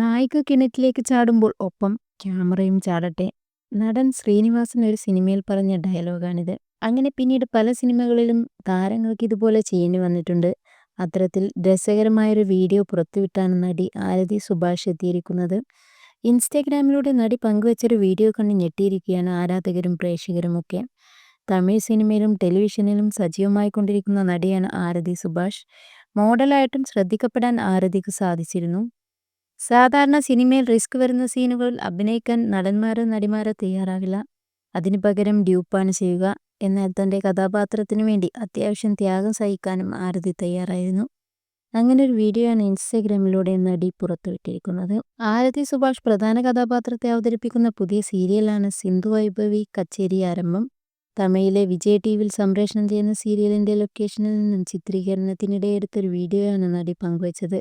നായിക കിണറ്റിലേക്ക് ചാടുമ്പോൾ ഒപ്പം ക്യാമറയും ചാടട്ടെ. നടൻ ശ്രീനിവാസൻ ഒരു സിനിമയിൽ പറഞ്ഞ ഡയലോഗാണിത്. അങ്ങനെ പിന്നീട് പല സിനിമകളിലും താരങ്ങൾക്ക് ഇതുപോലെ ചെയ്യേണ്ടി വന്നിട്ടുണ്ട്. അത്തരത്തിൽ രസകരമായൊരു വീഡിയോ പുറത്തുവിട്ടാണ് നടി ആരതി സുഭാഷ് എത്തിയിരിക്കുന്നത്. ഇൻസ്റ്റാഗ്രാമിലൂടെ നടി പങ്കുവച്ചൊരു വീഡിയോ കണ്ട് ഞെട്ടിയിരിക്കുകയാണ് ആരാധകരും പ്രേക്ഷകരും ഒക്കെ. തമിഴ് സിനിമയിലും ടെലിവിഷനിലും സജീവമായി കൊണ്ടിരിക്കുന്ന നടിയാണ് ആരതി സുഭാഷ്. മോഡലായിട്ടും ശ്രദ്ധിക്കപ്പെടാൻ ആരതിക്ക് സാധിച്ചിരുന്നു. സാധാരണ സിനിമയിൽ റിസ്ക് വരുന്ന സീനുകൾ അഭിനയിക്കാൻ നടന്മാരോ നടിമാരോ തയ്യാറാകില്ല. അതിനു പകരം ഡ്യൂപ്പാണ് ചെയ്യുക എന്നാൽ തന്റെ കഥാപാത്രത്തിനു വേണ്ടി അത്യാവശ്യം ത്യാഗം സഹിക്കാനും ആരതി തയ്യാറായിരുന്നു. അങ്ങനെ ഒരു വീഡിയോയാണ് ഇൻസ്റ്റഗ്രാമിലൂടെ നടി പുറത്തുവിട്ടിരിക്കുന്നത്. ആരതി സുഭാഷ് പ്രധാന കഥാപാത്രത്തെ അവതരിപ്പിക്കുന്ന പുതിയ സീരിയലാണ് സിന്ധു വൈഭവി കച്ചേരി ആരംഭം. തമിഴിലെ വിജയ് ടി വിയിൽ സംപ്രേഷണം ചെയ്യുന്ന സീരിയലിന്റെ ലൊക്കേഷനിൽ നിന്നും ചിത്രീകരണത്തിനിടെ എടുത്തൊരു വീഡിയോയാണ് നടി പങ്കുവച്ചത്.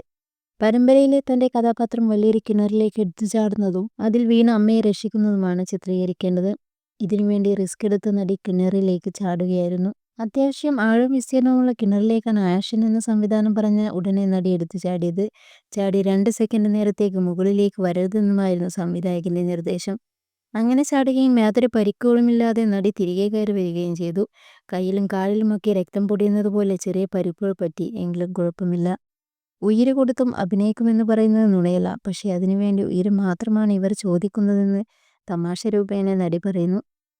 പരമ്പരയിലെ തന്റെ കഥാപാത്രം വലിയൊരു കിണറിലേക്ക് എടുത്തു ചാടുന്നതും അതിൽ വീണ അമ്മയെ രക്ഷിക്കുന്നതുമാണ് ചിത്രീകരിക്കേണ്ടത്. ഇതിനുവേണ്ടി റിസ്ക് എടുത്ത നടി കിണറിലേക്ക് ചാടുകയായിരുന്നു. അത്യാവശ്യം ആഴം വിസ്തീർണമുള്ള കിണറിലേക്കാണ് ആഷൻ എന്ന സംവിധാനം പറഞ്ഞ ഉടനെ നടി എടുത്തു ചാടിയത്. ചാടി രണ്ട് സെക്കൻഡ് നേരത്തേക്ക് മുകളിലേക്ക് വരരുതെന്നുമായിരുന്നു സംവിധായകന്റെ നിർദ്ദേശം. അങ്ങനെ ചാടുകയും യാതൊരു പരിക്കുകളുമില്ലാതെ നടി തിരികെ കയറി വരികയും ചെയ്തു. കയ്യിലും കാലിലുമൊക്കെ രക്തം പൊടിയുന്നത് പോലെ ചെറിയ പരിക്കുകൾ പറ്റി എങ്കിലും കുഴപ്പമില്ല. ഉയിര് കൊടുത്തും അഭിനയിക്കുമെന്ന് പറയുന്നത് നുണയല്ല. പക്ഷേ അതിനുവേണ്ടി ഉയിര് മാത്രമാണ് ഇവർ ചോദിക്കുന്നതെന്ന് തമാശ രൂപേണ നടി പറയുന്നു.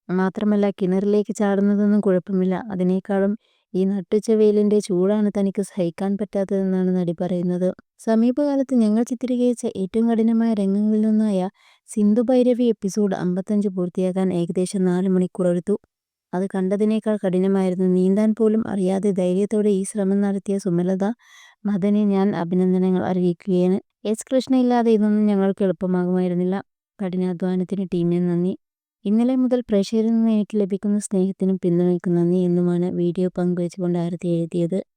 മാത്രമല്ല കിണറിലേക്ക് ചാടുന്നതൊന്നും കുഴപ്പമില്ല. അതിനേക്കാളും ഈ നട്ടുച്ച വെയിലിന്റെ ചൂടാണ് തനിക്ക് സഹിക്കാൻ പറ്റാത്തതെന്നാണ് നടി പറയുന്നത്. സമീപകാലത്ത് ഞങ്ങൾ ചിത്രീകരിച്ച ഏറ്റവും കഠിനമായ രംഗങ്ങളിലൊന്നായ സിന്ധു ഭൈരവി എപ്പിസോഡ് അമ്പത്തഞ്ച് പൂർത്തിയാക്കാൻ ഏകദേശം നാല് മണിക്കൂർ എടുത്തു. അത് കണ്ടതിനേക്കാൾ കഠിനമായിരുന്നു. നീന്താൻ പോലും അറിയാതെ ധൈര്യത്തോടെ ഈ ശ്രമം നടത്തിയ സുമലത മദനെ ഞാൻ അഭിനന്ദനങ്ങൾ അറിയിക്കുകയാണ്. എസ് കൃഷ്ണ ഇല്ലാതെ ഇതൊന്നും ഞങ്ങൾക്ക് എളുപ്പമാകുമായിരുന്നില്ല. കഠിനാധ്വാനത്തിന് ടീമിന് നന്ദി. ഇന്നലെ മുതൽ പ്രേക്ഷകരിൽ നിന്ന് എനിക്ക് ലഭിക്കുന്ന സ്നേഹത്തിനും പിന്തുണയ്ക്കും നന്ദി എന്നുമാണ് വീഡിയോ പങ്കുവച്ചുകൊണ്ട് ആരതി എഴുതിയത്.